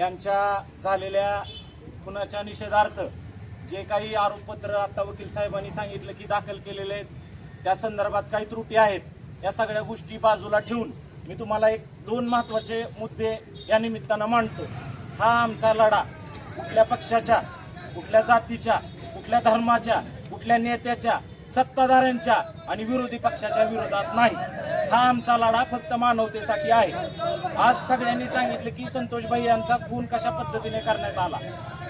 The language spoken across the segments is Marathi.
यांच्या झालेल्या खुनाच्या निषेधार्थ जे काही आरोपपत्र आता वकील साहेबांनी सांगितलं की दाखल केलेले आहेत त्या संदर्भात काही त्रुटी आहेत या सगळ्या गोष्टी बाजूला ठेवून मी तुम्हाला एक दोन महत्त्वाचे मुद्दे या निमित्तानं मांडतो. हा आमचा लढा कुठल्या पक्षाच्या कुठल्या जातीच्या कुठल्या धर्माच्या कुठल्या नेत्याच्या सत्ताधाऱ्यांच्या आणि विरोधी पक्षाच्या विरोधात नाही. हा आमचा लढा फक्त मानवतेसाठी आहे. आज सगळ्यांनी सांगितलं की संतोषभाई यांचा खून कशा पद्धतीने करण्यात आला?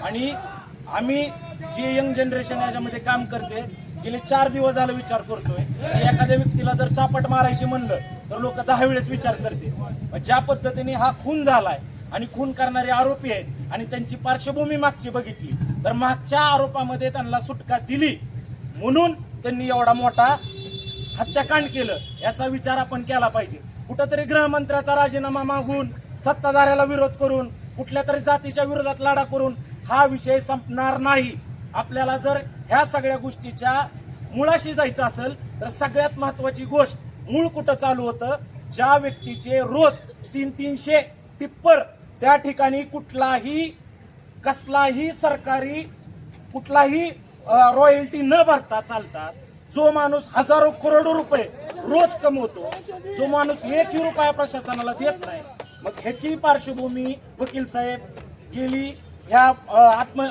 आणि आम्ही जे यंग जनरेशन याच्यामध्ये काम करते गेले चार दिवस झालं विचार करतोय. की एखाद्या व्यक्तीला जर चापट मारायची म्हणलं तर लोक दहा वेळेस विचार करते. ज्या पद्धतीने हा खून झालाय आणि खून करणारे आरोपी आहेत आणि त्यांची पार्श्वभूमी मागची बघितली तर मागच्या आरोपामध्ये त्यांना सुटका दिली. म्हणून त्यांनी एवढा मोठा हत्याकांड केलं याचा विचार आपण केला पाहिजे. कुठंतरी गृहमंत्र्याचा राजीनामा मागून सत्ताधाऱ्याला विरोध करून कुठल्या तरी जातीच्या विरोधात लढा करून हा विषय संपणार नाही. आपल्याला जर ह्या सगळ्या गोष्टीच्या मुळाशी जायचं असेल तर सगळ्यात महत्वाची गोष्ट मूळ कुठं चालू होतं? ज्या व्यक्तीचे रोज तीन तीनशे टिप्पर त्या ठिकाणी कुठलाही कसलाही सरकारी कुठलाही रॉयल्टी न भरता चालतात. जो माणूस हजारो करोडो रुपये रोज कमवतो जो माणूस एकही रुपया प्रशासनाला देत नाही मग ह्याची पार्श्वभूमी वकील साहेब गेली ह्या आत्म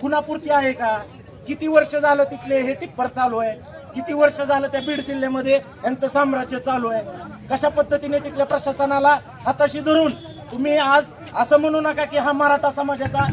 खुनापूर्ती आहे का? किती वर्ष झालं तिथले हे टिप्पर चालू आहे? किती वर्ष झालं त्या बीड जिल्ह्यामध्ये यांचं साम्राज्य चालू आहे? कशा पद्धतीने तिथल्या प्रशासनाला हाताशी धरून तुम्ही आज असं म्हणू नका की हा मराठा समाजाचा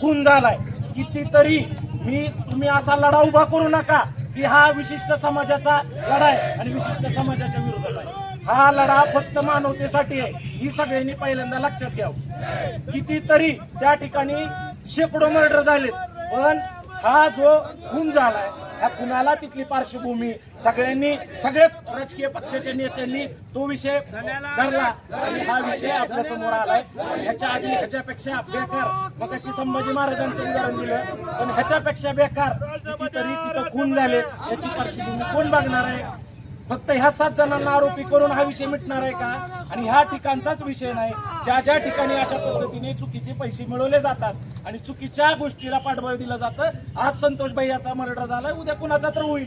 खून झालाय? कितीतरी मी तुम्ही असा लढा उभा करू नका की हा विशिष्ट समाजाचा लढा आहे आणि विशिष्ट समाजाच्या विरोधात आहे. हा लढा फक्त मानवतेसाठी आहे. ही सगळ्यांनी पहिल्यांदा लक्षात घ्यावं. कितीतरी त्या ठिकाणी शेकडो मर्डर झालेत. पण हा जो खून झालाय ह्या खुनाला तिथली पार्श्वभूमी? सगळ्यांनी सगळ्याच राजकीय पक्षाच्या नेत्यांनी तो विषय धरला. आणि हा विषय आपल्यासमोर आलाय. ह्याच्या आधी ह्याच्यापेक्षा बेकार मग अशी संभाजी महाराजांचं उदाहरण दिलं पण ह्याच्यापेक्षा बेकार कितीतरी तिथं खून झाले याची पार्श्वभूमी कोण बघणार आहे? फक्त ह्या सात जणांना आरोपी करून हा विषय मिटणार आहे का? आणि ह्या ठिकाणचाच विषय नाही. ज्या ज्या ठिकाणी अशा पद्धतीने चुकीचे पैसे मिळवले जातात आणि चुकीच्या गोष्टीला पाठबळ दिलं जातं आज संतोष भाई याचा मर्डर झाला उद्या कुणाचा तर होईल.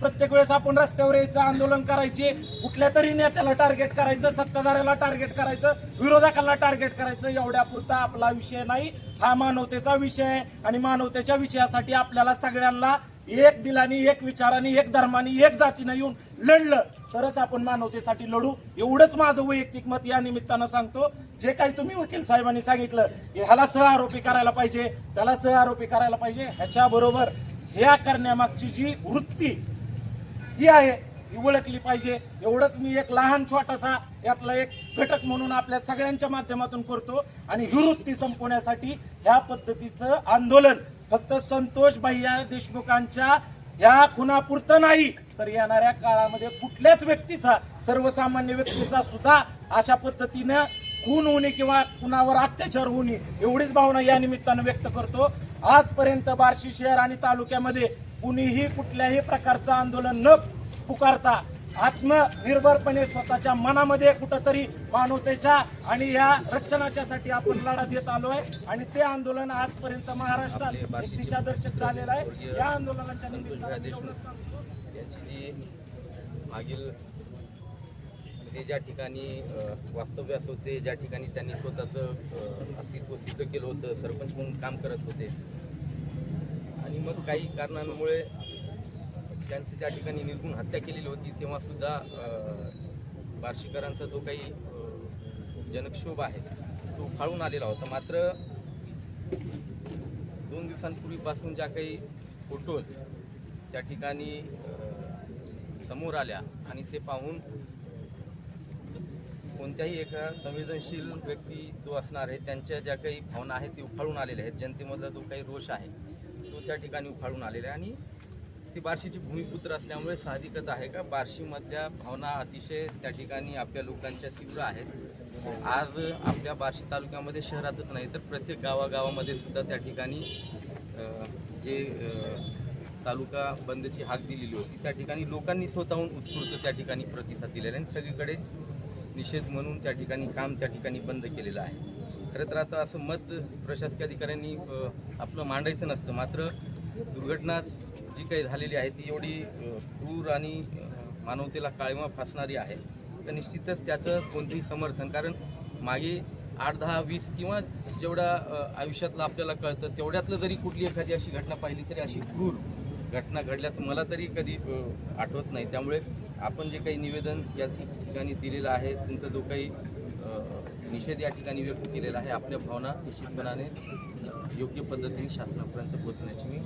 प्रत्येक वेळेस आपण रस्त्यावर यायचं आंदोलन करायचे कुठल्या तरी नेत्याला टार्गेट करायचं सत्ताधाऱ्याला टार्गेट करायचं विरोधकाला टार्गेट करायचं एवढ्या पुरता आपला विषय नाही. हा मानवतेचा विषय आहे आणि मानवतेच्या विषयासाठी आपल्याला सगळ्यांना एक दिलानी एक विचाराने एक धर्माने एक जातीनं येऊन लढलं तरच आपण मानवतेसाठी लढू. एवढंच माझं वैयक्तिक मत या निमित्तानं सांगतो. जे काही तुम्ही वकील साहेबांनी सांगितलं की ह्याला सह आरोपी करायला पाहिजे त्याला सह आरोपी करायला पाहिजे ह्याच्याबरोबर ह्या करण्यामागची जी वृत्ती ही आहे ही ओळखली पाहिजे. एवढंच मी एक लहान छोटासा यातला एक घटक म्हणून आपल्या सगळ्यांच्या माध्यमातून करतो. आणि ही वृत्ती संपवण्यासाठी ह्या पद्धतीचं आंदोलन फक्त संतोष भैया देशमुखांच्या या खुनापुरतं नाही तर येणाऱ्या काळामध्ये कुठल्याच व्यक्तीचा सर्वसामान्य व्यक्तीचा सुद्धा अशा पद्धतीनं खून होणे किंवा कुणावर अत्याचार होणे एवढीच भावना या निमित्तानं व्यक्त करतो. आजपर्यंत बार्शी शहर आणि तालुक्यामध्ये कुणीही कुठल्याही प्रकारचं आंदोलन न पुकारता आत्मनिर्भरपणे स्वतःच्या मनामध्ये कुठंतरी मानवतेच्या आणि या रक्षणाच्यासाठी आपण लढा देत आलोय. आणि ते आंदोलन आजपर्यंत महाराष्ट्रात एक दिशादर्शक झालेलं आहे. या आंदोलनाच्या निमित्तानं मागील ते ज्या ठिकाणी वास्तव्यास होते ज्या ठिकाणी त्यांनी स्वतःचं अस्तित्व सिद्ध केलं होतं सरपंच म्हणून काम करत होते. आणि मग काही कारणांमुळे त्यांचं त्या ठिकाणी निर्गुण हत्या केलेली होती तेव्हासुद्धा बार्शीकरांचा जो काही जनक्षोभ आहे तो फाळून आलेला होता. मात्र दोन दिवसांपूर्वीपासून ज्या काही फोटोज त्या ठिकाणी समोर आल्या आणि ते पाहून कोणत्याही एका संवेदनशील व्यक्ती जो असणार आहे त्यांच्या ज्या काही भावना आहेत ते उफाळून आलेल्या आहेत. जनतेमधला जो काही रोष आहे तो त्या ठिकाणी उफाळून आलेला आहे. आणि ती बार्शीची भूमिपुत्र असल्यामुळे साहजिकच आहे का? बार्शीमधल्या भावना अतिशय त्या ठिकाणी आपल्या लोकांच्या तीव्र आहेत. आज आपल्या बार्शी तालुक्यामध्ये शहरातच नाही तर प्रत्येक गावागावामध्ये सुद्धा त्या ठिकाणी जे तालुका बंदची हाक दिलेली होती त्या ठिकाणी लोकांनी स्वतःहून उत्स्फूर्त त्या ठिकाणी प्रतिसाद दिलेला आहे आणि सगळीकडे निषेध म्हणून त्या ठिकाणी काम त्या ठिकाणी बंद केलेलं आहे. खरं तर आता असं मत प्रशासकीय अधिकाऱ्यांनी आपलं मांडायचं नसतं मात्र दुर्घटनाच जी काही झालेली आहे ती एवढी क्रूर आणि मानवतेला काळीमा फासणारी आहे. तर निश्चितच त्याचं कोणतेही समर्थन कारण मागे आठ दहा वीस किंवा जेवढ्या आयुष्यातलं आपल्याला कळतं तेवढ्यातलं जरी कुठली एखादी अशी घटना पाहिली तरी अशी क्रूर घटना घडल्याचं मला तरी कधी आठवत नाही. त्यामुळे आपण जे काही निवेदन या ठिकाणी दिलेलं आहे तुमचा जो काही निषेध या ठिकाणी व्यक्त केलेला आहे आपल्या भावना निश्चितपणाने योग्य पद्धतीने शासनापर्यंत पोहोचण्याची मी